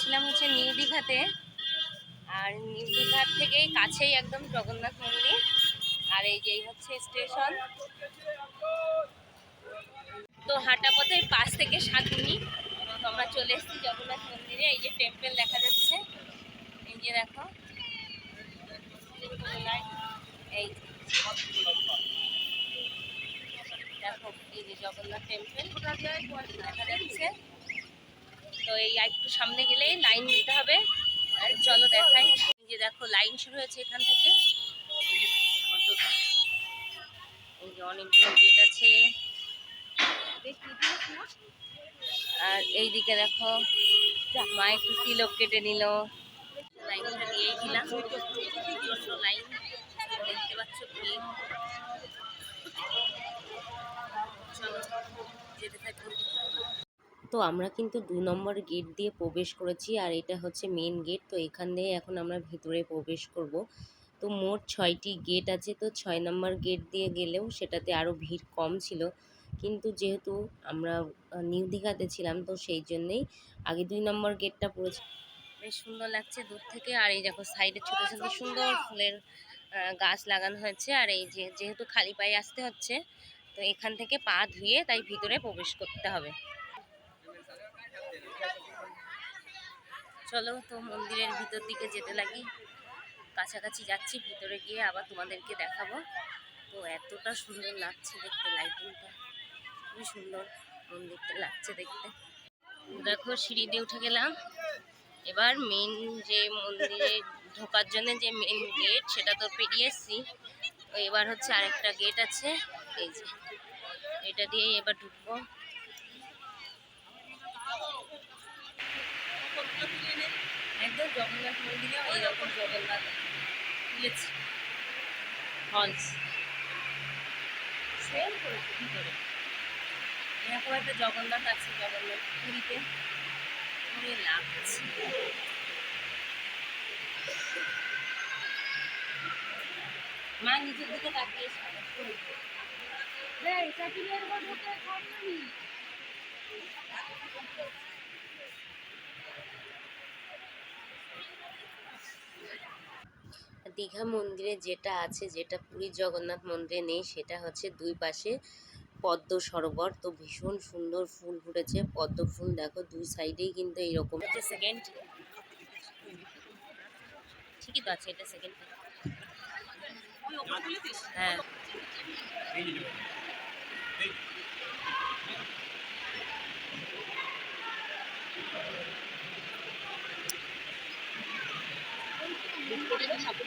ছিলাম হচ্ছে নিউ দীঘাতে। আর নিউ দীঘার থেকেই কাছেই একদম জগন্নাথ মন্দির। আর এই যেই হচ্ছে স্টেশন। তো হাঁটা পথে পাশ থেকে সাত মিনিট। তো আমরা চলে এসেছি জগন্নাথ মন্দিরে। এই যে টেম্পল দেখা যাচ্ছে। এই যে দেখো। এই দেখো, এই যে জগন্নাথ টেম্পল দেখা যাচ্ছে। তো এই একটু সামনে গেলেই লাইন নিতে হবে আর চলো দেখাই। যে দেখো লাইন শুরু হয়েছে এখান থেকে। অনেকগুলো গেট আছে। আর এইদিকে দেখো, মা একটু তিলক কেটে নিল। লাইনটা দিয়েই দিলাম। লাইন দেখতে পাচ্ছ যেতে থাকব তো আমরা কিন্তু দু নম্বর গেট দিয়ে প্রবেশ করেছি আর এটা হচ্ছে মেন গেট তো এখান দিয়ে এখন আমরা ভিতরে প্রবেশ করব। তো মোট ছয়টি গেট আছে, তো ছয় নম্বর গেট দিয়ে গেলেও সেটাতে আরও ভিড় কম ছিল। কিন্তু যেহেতু আমরা নিউ দীঘাতে ছিলাম, তো সেই জন্যেই আগে দুই নম্বর গেটটা পড়েছে। বেশ সুন্দর লাগছে দূর থেকে। আর এই দেখো সাইডে ছোট ছোট সুন্দর ফুলের গাছ লাগানো হয়েছে। আর এই যে, যেহেতু খালি পায়ে আসতে হচ্ছে, তো এখান থেকে পা ধুয়ে তাই ভিতরে প্রবেশ করতে হবে। চলো তো মন্দিরের ভিতর দিকে যেতে লাগি। কাছাকাছি যাচ্ছি, ভিতরে গিয়ে আবার তোমাদেরকে দেখাবো। তো এতটা সুন্দর লাগছে দেখতে লাইটিংটা খুবই সুন্দর মন্দিরটা লাগছে দেখতে। দেখো, সিঁড়ি দিয়ে উঠে গেলাম। এবার মেন যে মন্দিরে ঢোকার জন্য যে মেন গেট সেটা তো পেরিয়ে এসছি। এবার হচ্ছে আরেকটা গেট আছে। এই যে, এটা দিয়ে এবার ঢুকবো। একদম জগন্নাথ মন্দিরে এইরকম জগন্নাথ তুলেছি। হলস। সেম করেছে ভিতরে। এরকম একটা জগন্নাথ আছে জগন্নাথ পুরীতে। পুরী লাগছে। মা নিচের দিকে তাকিয়ে দীঘা মন্দিরে যেটা আছে যেটা পুরীর জগন্নাথ মন্দিরে নেই সেটা হচ্ছে দুই পাশে পদ্ম সরোবর। তো ভীষণ সুন্দর ফুল ফুটেছে পদ্ম ফুল দেখো দুই সাইডেই কিন্তু এইরকম। সেকেন্ড ঠিকই তো আছে এটা সেকেন্ড হ্যাঁ।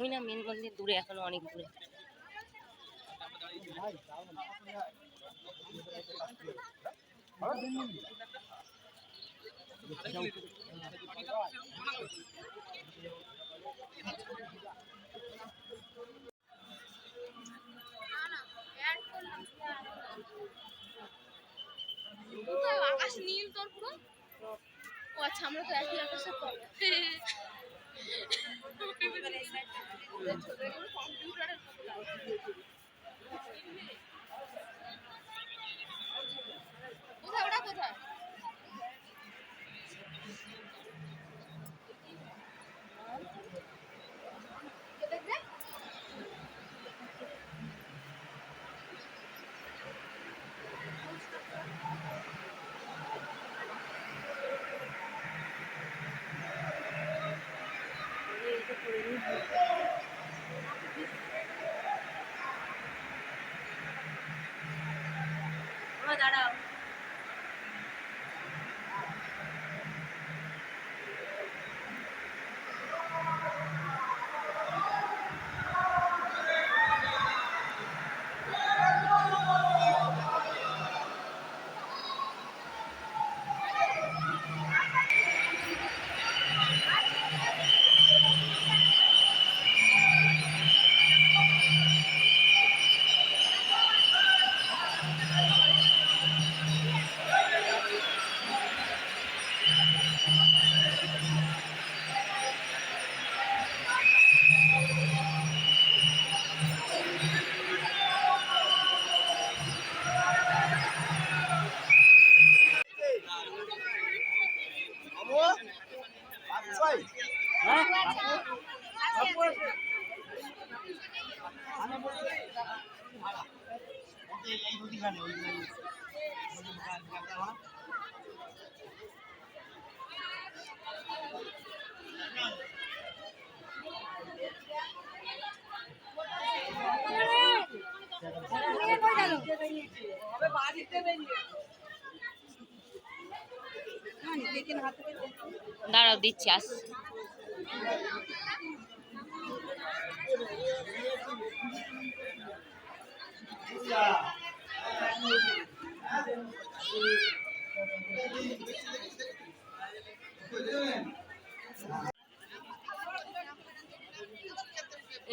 ওই না মেন মন্দির দূরে, এখনও অনেক দূরে। আকাশ নীল তোর পুরো? ও আচ্ছা আমরা তো একই আকাশের তলে কম্পিউটারের আমার দাঁড়াও দিচ্ছি আস।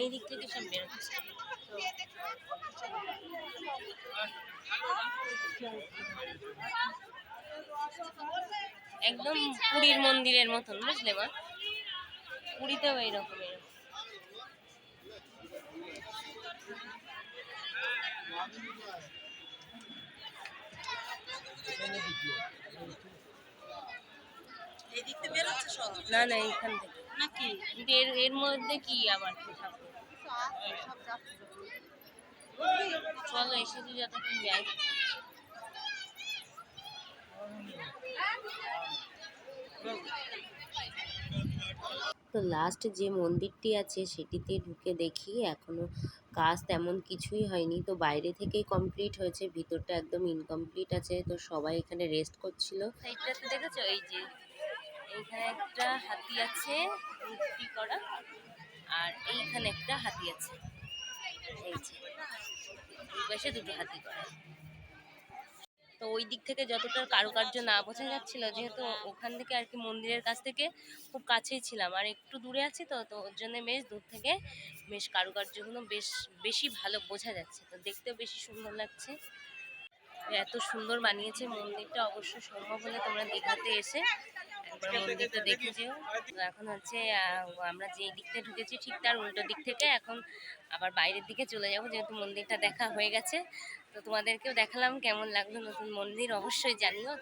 এই দিক থেকে সব বেরোচ্ছে একদম পুরীর মন্দিরের মতন বুঝলে মা? পুরীতেও এইরকম এরকম না না এইখান থেকে। নাকি এর এর মধ্যে কি আবার চলো এসে তো যতক্ষণ যাই। তো লাস্ট যে মন্দিরটি আছে সেটিতে ঢুকে দেখি এখনও কাজ তেমন কিছুই হয়নি। তো বাইরে থেকেই কমপ্লিট হয়েছে, ভিতরটা একদম ইনকমপ্লিট আছে। তো সবাই এখানে রেস্ট করছিল। দেখেছ? এই যে, এইখানে একটা হাতি আছে মূর্তি করা, আর এইখানে একটা হাতি আছে। এই যে দুটো হাতি করা। তো ওই দিক থেকে যতটা কারুকার্য না বোঝা যাচ্ছিল, যেহেতু ওখান থেকে আর কি মন্দিরের কাছ থেকে খুব কাছেই ছিলাম। আর একটু দূরে আছি তো তো ওর জন্য বেশ দূর থেকে বেশ কারুকার্যগুলো বেশ, বেশি ভালো বোঝা যাচ্ছে। তো দেখতেও বেশি সুন্দর লাগছে। এত সুন্দর বানিয়েছে। মন্দিরটা অবশ্যই সম্ভব হলে তোমরা দীঘাতে এসে একবার মন্দিরটা দেখে যেও। তো এখন হচ্ছে আমরা যে দিকটা ঢুকেছি ঠিক তার উল্টো দিক থেকে। এখন আবার বাইরের দিকে চলে যাব যেহেতু মন্দিরটা দেখা হয়ে গেছে। তো তোমাদেরকেও দেখালাম কেমন লাগল নতুন মন্দির অবশ্যই জানিও।